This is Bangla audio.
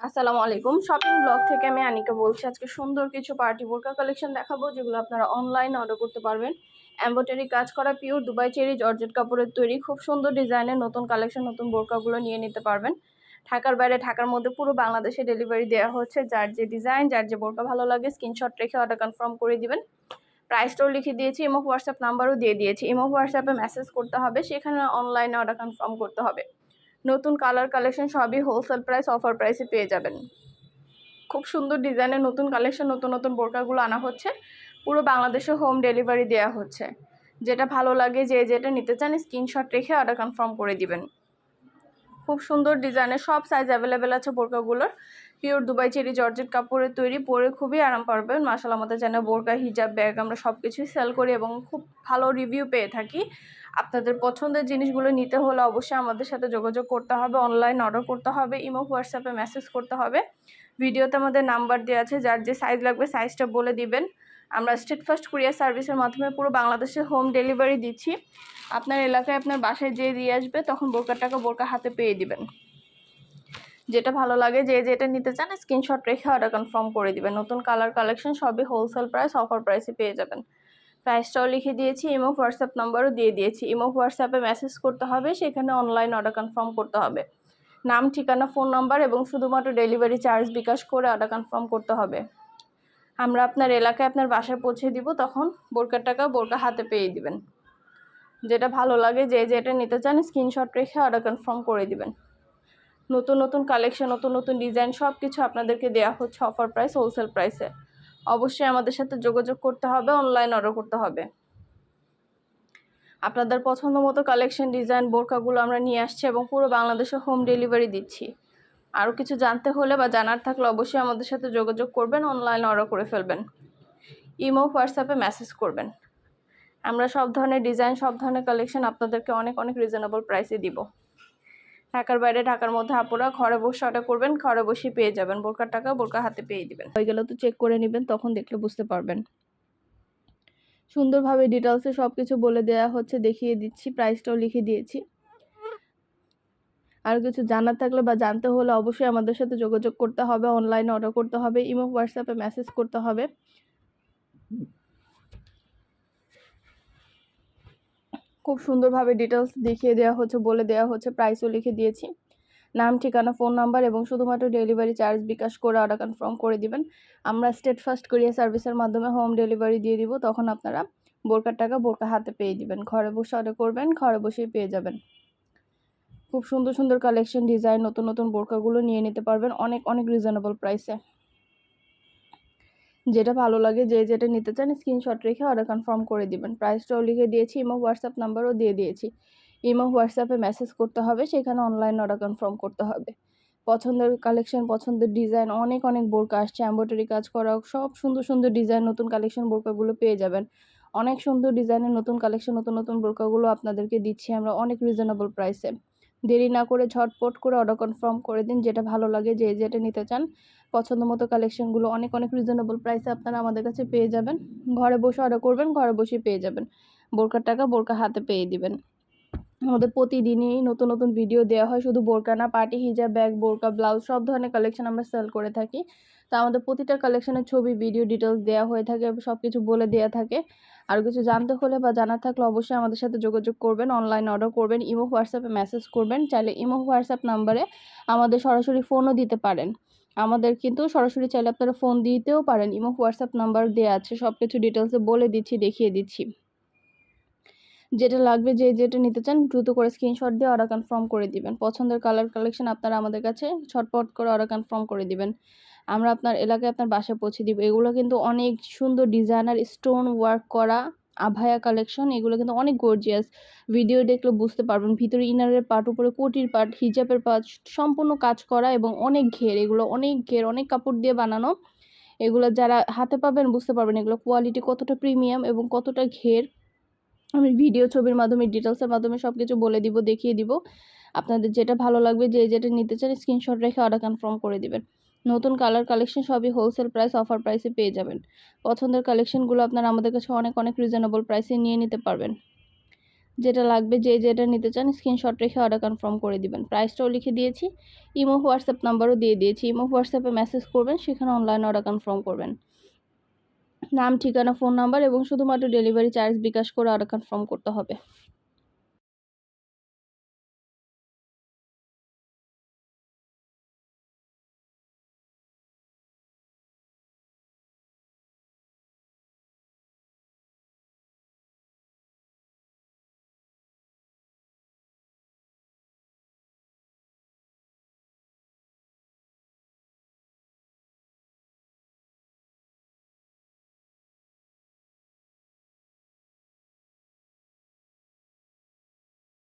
আসসালামু আলাইকুম। শপিং ব্লগ থেকে আমি আনিকা বলছি। আজকে সুন্দর কিছু পার্টি বোরকা কালেকশন দেখাবো, যেগুলো আপনারা অনলাইনে অর্ডার করতে পারবেন। এম্ব্রয়ডারি কাজ করা পিওর দুবাই চেরি জর্জেট কাপড়ের তৈরি। খুব সুন্দর ডিজাইনের নতুন কালেকশন নতুন বোরকাগুলো নিয়ে নিতে পারবেন। ঢাকার বাইরে, ঢাকার মধ্যে পুরো বাংলাদেশে ডেলিভারি দেওয়া হচ্ছে। যার যে ডিজাইন যার যে বোরকা ভালো লাগে স্ক্রিনশট রেখে অর্ডার কনফার্ম করে দিবেন। প্রাইসটাও লিখে দিয়েছি ইমো হোয়াটসঅ্যাপ নাম্বারও দিয়ে দিয়েছি। ইমো হোয়াটসঅ্যাপে মেসেজ করতে হবে, সেখানে অনলাইনে অর্ডার কনফার্ম করতে হবে। নতুন কালার কালেকশন সবই হোলসেল প্রাইস অফার প্রাইসে পেয়ে যাবেন। খুব সুন্দর ডিজাইনের নতুন কালেকশন নতুন নতুন বোরকাগুলো আনা হচ্ছে। পুরো বাংলাদেশে হোম ডেলিভারি দেওয়া হচ্ছে। যেটা ভালো লাগে, যে যেটা নিতে চান স্ক্রিনশট রেখে অর্ডার কনফার্ম করে দিবেন। খুব সুন্দর ডিজাইনের, সব সাইজ অ্যাভেলেবেল আছে বোরকাগুলোর পিওর দুবাই চেরি জর্জেট কাপড়ের তৈরি, পরে খুবই আরাম পারবেন। মাসাল আমাদের জানে বোরকা হিজাব ব্যাগ আমরা সব কিছুই সেল করি এবং খুব ভালো রিভিউ পেয়ে থাকি। আপনাদের পছন্দের জিনিসগুলো নিতে হলে অবশ্যই আমাদের সাথে যোগাযোগ করতে হবে অনলাইন অর্ডার করতে হবে ইমো হোয়াটসঅ্যাপে মেসেজ করতে হবে। ভিডিওতে আমাদের নাম্বার দেওয়া আছে, যার যে সাইজ লাগবে সাইজটা বলে দিবেন। আমরা স্টেট ফার্স্ট কুরিয়ার সার্ভিসের মাধ্যমে পুরো বাংলাদেশে হোম ডেলিভারি দিচ্ছি। আপনার এলাকায় আপনার বাসায় যেয়ে দিয়ে আসবে, তখন বোরকার টাকা বোরকা হাতে পেয়ে দিবেন। যেটা ভালো লাগে, যে যেটা নিতে চান স্ক্রিনশট রেখে অর্ডার কনফার্ম করে দিবেন। নতুন কালার কালেকশন সবই হোলসেল প্রাইস অফার প্রাইসে পেয়ে যাবেন। প্রাইসটাও লিখে দিয়েছি ইমো হোয়াটসঅ্যাপ নাম্বারও দিয়ে দিয়েছি। ইমো হোয়াটসঅ্যাপে মেসেজ করতে হবে, সেখানে অনলাইন অর্ডার কনফার্ম করতে হবে। নাম, ঠিকানা ফোন নাম্বার এবং শুধুমাত্র ডেলিভারি চার্জ বিকাশ করে অর্ডার কনফার্ম করতে হবে। আমরা আপনার এলাকায় আপনার বাসায় পৌঁছে দিব, তখন বোরকার টাকা বোরকা হাতে পেয়ে দিবেন। যেটা ভালো লাগে, যে যেটা নিতে চান স্ক্রিনশট রেখে অর্ডার কনফার্ম করে দিবেন। নতুন নতুন কালেকশন নতুন নতুন ডিজাইন সব কিছু আপনাদেরকে দেওয়া হচ্ছে অফার প্রাইস হোলসেল প্রাইসে অবশ্যই আমাদের সাথে যোগাযোগ করতে হবে অনলাইন অর্ডার করতে হবে। আপনাদের পছন্দ মতো কালেকশন ডিজাইন বোরকাগুলো আমরা নিয়ে আসছি এবং পুরো বাংলাদেশে হোম ডেলিভারি দিচ্ছি। আরও কিছু জানতে হলে বা জানার থাকলে অবশ্যই আমাদের সাথে যোগাযোগ করবেন অনলাইন অর্ডার করে ফেলবেন। ইমো হোয়াটসঅ্যাপে মেসেজ করবেন। আমরা সব ধরনের ডিজাইন সব ধরনের কালেকশন আপনাদেরকে অনেক অনেক রিজনেবল প্রাইসে দিব। ঢাকার বাইরে, ঢাকার মধ্যে আপুরা ঘরে বসে অর্ডার করবেন, ঘরে বসে পেয়ে যাবেন। বোরকার টাকা বোরকা হাতে পেয়ে দিবেন। হয়ে গেলে তো চেক করে নেবেন, তখন দেখলে বুঝতে পারবেন। সুন্দরভাবে ডিটেলসে সব কিছু বলে দেওয়া হচ্ছে, দেখিয়ে দিচ্ছি প্রাইসটাও লিখে দিয়েছি। আর কিছু জানার থাকলে বা জানতে হলে অবশ্যই আমাদের সাথে যোগাযোগ করতে হবে অনলাইনে অর্ডার করতে হবে ইমো হোয়াটসঅ্যাপে মেসেজ করতে হবে। খুব সুন্দরভাবে ডিটেলস দেখিয়ে দেওয়া হচ্ছে, বলে দেওয়া হচ্ছে প্রাইসও লিখে দিয়েছি। নাম, ঠিকানা ফোন নাম্বার এবং শুধুমাত্র ডেলিভারি চার্জ বিকাশ করে অর্ডার কনফার্ম করে দিবেন। আমরা স্টেট ফার্স্ট কুরিয়ার সার্ভিসের মাধ্যমে হোম ডেলিভারি দিয়ে দিব, তখন আপনারা বোরকার টাকা বোরকা হাতে পেয়ে দিবেন। ঘরে বসে অর্ডার করবেন, ঘরে বসেই পেয়ে যাবেন। খুব সুন্দর সুন্দর কালেকশন ডিজাইন নতুন নতুন বোরকাগুলো নিয়ে নিতে পারবেন অনেক অনেক রিজনেবল প্রাইসে যেটা ভালো লাগে, যে যেটা নিতে চান স্ক্রিনশট রেখে অর্ডার কনফার্ম করে দিবেন। প্রাইসটাও লিখে দিয়েছি ইমো হোয়াটসঅ্যাপ নাম্বারও দিয়ে দিয়েছি। ইমো হোয়াটসঅ্যাপে মেসেজ করতে হবে, সেখানে অনলাইন অর্ডার কনফার্ম করতে হবে। পছন্দের কালেকশন পছন্দের ডিজাইন অনেক অনেক বোরকা আসছে। এম্ব্রয়ডারি কাজ করা সব সুন্দর সুন্দর ডিজাইন নতুন কালেকশন বোরকাগুলো পেয়ে যাবেন। অনেক সুন্দর ডিজাইনের নতুন কালেকশন নতুন নতুন বোরকাগুলো আপনাদেরকে দিচ্ছি আমরা অনেক রিজনেবল প্রাইসে দেরি না করে ঝটপট করে অর্ডার কনফার্ম করে দিন, যেটা ভালো লাগে, যে যেটা নিতে চান। পছন্দ মতো কালেকশনগুলো অনেক অনেক রিজনেবল প্রাইসে আপনারা আমাদের কাছে পেয়ে যাবেন। ঘরে বসে অর্ডার করবেন, ঘরে বসে পেয়ে যাবেন। বোরকার টাকা বোরকা হাতে পেয়ে দিবেন। আমাদের প্রতিদিনই নতুন নতুন ভিডিও দেওয়া হয়, শুধু বোরকা না পার্টি হিজাব, ব্যাগ, বোরকা ব্লাউজ সব ধরনের কালেকশন আমরা সেল করে থাকি। তা আমাদের প্রতিটা কালেকশনের ছবি ভিডিও ডিটেলস দেওয়া হয়ে থাকে সব কিছু বলে দেওয়া থাকে। আর কিছু জানতে হলে বা জানার থাকলে অবশ্যই আমাদের সাথে যোগাযোগ করবেন অনলাইন অর্ডার করবেন, ইমো, হোয়াটসঅ্যাপে মেসেজ করবেন। চাইলে ইমো, হোয়াটসঅ্যাপ নাম্বারে আমাদের সরাসরি ফোনও দিতে পারেন। আমাদের কিন্তু সরাসরি চাইলে আপনারা ফোন দিতেও পারেন। ইমো, হোয়াটসঅ্যাপ নাম্বার দেওয়া আছে সব কিছু ডিটেলসে বলে দিচ্ছি, দেখিয়ে দিচ্ছি। যেটা লাগবে যে যেটা নিতে চান, দ্রুত করে স্ক্রিনশট দিয়ে অর্ডার কনফার্ম করে দিবেন। পছন্দের কালার কালেকশন আপনারা আমাদের কাছে ছটপট করে অর্ডার কনফার্ম করে দিবেন। আমরা আপনার এলাকায় আপনার বাসায় পৌঁছে দিব। এগুলো কিন্তু অনেক সুন্দর ডিজাইনার স্টোন ওয়ার্ক করা আভায়া কালেকশন এগুলো কিন্তু অনেক গর্জিয়াস ভিডিও দেখলে বুঝতে পারবেন। ভিতরে ইনারের পার্ট উপরে কোটির পার্ট হিজাবের পার্ট সম্পূর্ণ কাজ করা এবং অনেক ঘের। এগুলো অনেক ঘের, অনেক কাপড় দিয়ে বানানো। এগুলো যারা হাতে পাবেন বুঝতে পারবেন এগুলো কোয়ালিটি কতটা প্রিমিয়াম এবং কতটা ঘের। আমি ভিডিও ছবির মাধ্যমে ডিটেলসের মাধ্যমে সব কিছু বলে দিব, দেখিয়ে দিব। আপনাদের যেটা ভালো লাগবে, যে যেটা নিতে চান স্ক্রিনশট রেখে অর্ডার কনফার্ম করে দিবেন। নতুন কালার কালেকশন সবই হোলসেল প্রাইস অফার প্রাইসে পেয়ে যাবেন। পছন্দের কালেকশনগুলো আপনারা আমাদের কাছে অনেক অনেক রিজনেবল প্রাইসে নিয়ে নিতে পারবেন। যেটা লাগবে, যে যেটা নিতে চান স্ক্রিনশট রেখে অর্ডার কনফার্ম করে দিবেন। প্রাইসটাও লিখে দিয়েছি। ইমো হোয়াটসঅ্যাপ নাম্বারও দিয়ে দিয়েছি। ইমো হোয়াটসঅ্যাপে মেসেজ করবেন, সেখানে অনলাইন অর্ডার কনফার্ম করবেন। নাম ঠিকানা ফোন নাম্বার এবং শুধুমাত্র ডেলিভারি চার্জ বিকাশ করে অর্ডার কনফার্ম করতে হবে।